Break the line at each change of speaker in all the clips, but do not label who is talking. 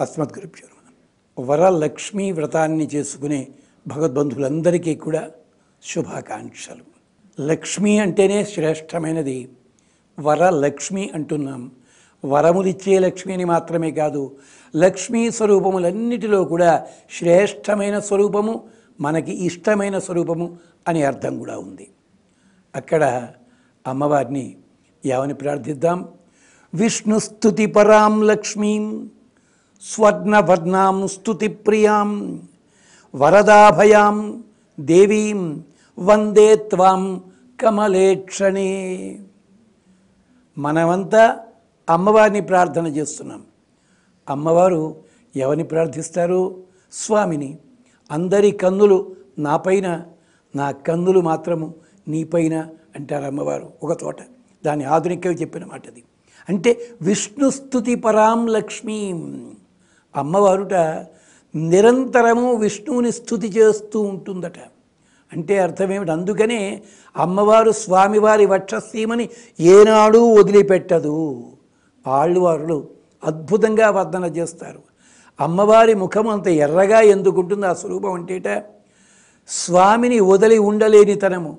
అస్మద్గురుభ్యో నమః. వరలక్ష్మీ వ్రతాన్ని చేసుకునే భగవద్బంధువులందరికీ కూడా శుభాకాంక్షలు. లక్ష్మి అంటేనే శ్రేష్టమైనది. వరలక్ష్మి అంటున్నాం. వరములిచ్చే లక్ష్మిని మాత్రమే కాదు లక్ష్మీ స్వరూపములన్నిటిలో కూడా శ్రేష్టమైన స్వరూపము మనకి ఇష్టమైన స్వరూపము అని అర్థం కూడా ఉంది. అక్కడ అమ్మవారిని ఏమని ప్రార్థిద్దాం. విష్ణుస్తుతి పరాం లక్ష్మీం. స్వర్ణవర్ణాం స్తుతి ప్రియాం వరదాభయాం దేవీం వందే త్వాం కమలేక్షణే. మనమంతా అమ్మవారిని ప్రార్థన చేస్తున్నాం. అమ్మవారు ఎవరిని ప్రార్థిస్తారు? స్వామిని. అందరి కన్నులు నాపైన నా కన్నులు మాత్రము నీపైన అంటారు అమ్మవారు ఒక తోట. దాని ఆధునికవి చెప్పిన మాట అది అంటే విష్ణుస్తుతి పరాం లక్ష్మీం. అమ్మవారుట నిరంతరము విష్ణువుని స్థుతి చేస్తూ ఉంటుందట. అంటే అర్థమేమిటి? అందుకనే అమ్మవారు స్వామివారి వక్షస్థీమని ఏనాడూ వదిలిపెట్టదు. ఆళ్ళవారులు అద్భుతంగా వర్ధన చేస్తారు. అమ్మవారి ముఖం అంత ఎర్రగా ఎందుకుంటుంది? ఆ స్వరూపం అంటేట స్వామిని వదిలి ఉండలేనితనము.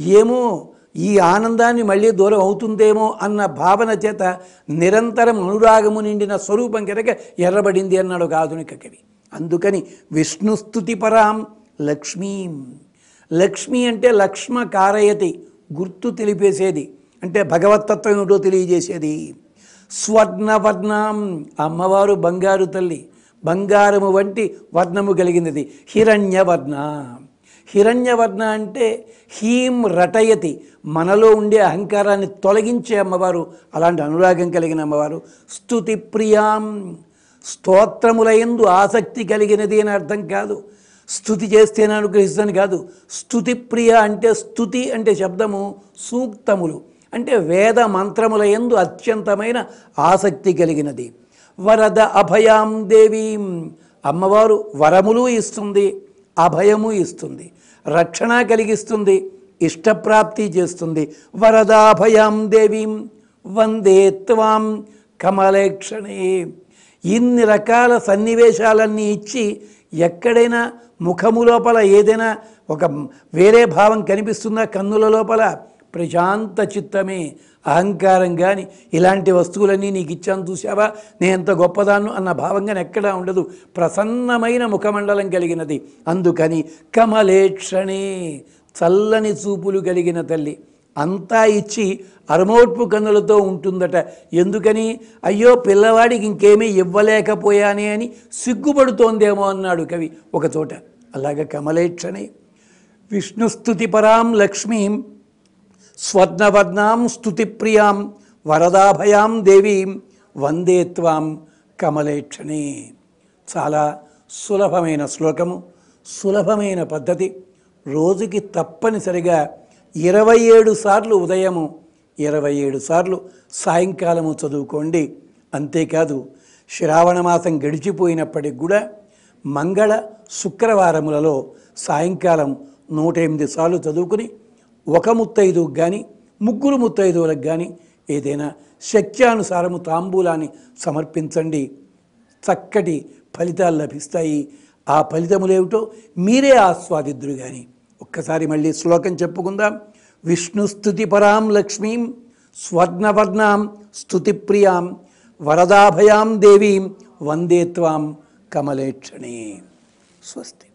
ఏమో ఈ ఆనందాన్ని మళ్ళీ దూరం అవుతుందేమో అన్న భావన చేత నిరంతరం అనురాగము నిండిన స్వరూపం కనుక ఎర్రబడింది అన్నాడు ఒక ఆధునిక కవి. అందుకని విష్ణుస్తుతి పరాం లక్ష్మీం. లక్ష్మి అంటే లక్ష్మ కారయతి గుర్తు తెలిపేసేది అంటే భగవతత్వం ఏమిటో తెలియజేసేది. స్వర్ణవర్ణం అమ్మవారు బంగారు తల్లి బంగారము వంటి వర్ణము కలిగినది హిరణ్యవర్ణ హిరణ్యవర్ణ అంటే హీం రటయతి. మనలో ఉండే అహంకారాన్ని తొలగించే అమ్మవారు అలాంటి అనురాగం కలిగిన అమ్మవారు. స్తుతి ప్రియాం. స్తోత్రములయందు ఆసక్తి కలిగినది అని అర్థం కాదు. స్థుతి చేస్తేనే అనుగ్రహిస్తాను కాదు. స్థుతి ప్రియ అంటే స్థుతి అంటే శబ్దము సూక్తములు. అంటే వేద మంత్రముల ఎందు అత్యంతమైన ఆసక్తి కలిగినది. వరద అభయాం దేవీం. అమ్మవారు వరములు ఇస్తుంది అభయము ఇస్తుంది. రక్షణ కలిగిస్తుంది ఇష్టప్రాప్తి చేస్తుంది. వరదాభయాం దేవీం వందే త్వాం కమలేక్షణే. ఇన్ని రకాల సన్నివేశాలన్నీ ఇచ్చి ఎక్కడైనా ముఖము లోపల ఏదైనా ఒక వేరే భావం కనిపిస్తుందా కన్నుల లోపల ప్రశాంత చిత్తమే అహంకారం కానీ ఇలాంటి వస్తువులన్నీ నీకు ఇచ్చాను చూసావా నేను ఎంత గొప్పదాను అన్న భావంగా ఎక్కడా ఉండదు. ప్రసన్నమైన ముఖమండలం కలిగినది. అందుకని కమలేక్షణే చల్లని చూపులు కలిగిన తల్లి. అంతా ఇచ్చి అరమోట్పు కన్నులతో ఉంటుందట. ఎందుకని? అయ్యో పిల్లవాడికి ఇంకేమీ ఇవ్వలేకపోయానే అని సిగ్గుపడుతోందేమో అన్నాడు కవి ఒకచోట. అలాగ కమలేక్షణే. విష్ణుస్తుతి పరాం లక్ష్మీం స్వర్ణవర్ణాం స్తుతిప్రియాం వరదాభయాం దేవీం వందే త్వాం కమలేక్షణే. చాలా సులభమైన శ్లోకము సులభమైన పద్ధతి. రోజుకి తప్పనిసరిగా ఇరవై ఏడు సార్లు ఉదయము ఇరవై ఏడు సార్లు సాయంకాలము చదువుకోండి. అంతేకాదు శ్రావణ మాసం గడిచిపోయినప్పటికి కూడా మంగళ శుక్రవారములలో సాయంకాలం నూట ఎనిమిది సార్లు చదువుకుని ఒక ముత్తైదుకు కానీ ముగ్గురు ముత్తైదువులకు కానీ ఏదైనా శక్త్యానుసారము తాంబూలాన్ని సమర్పించండి. చక్కటి ఫలితాలు లభిస్తాయి. ఆ ఫలితములేమిటో మీరే ఆస్వాదిద్దురు కానీ ఒక్కసారి మళ్ళీ శ్లోకం చెప్పుకుందాం. విష్ణుస్తుతి పరాం లక్ష్మీం స్వర్ణవర్ణాం స్తుతిప్రియాం వరదాభయాం దేవీం వందేత్వాం కమలేక్షణే. స్వస్తి.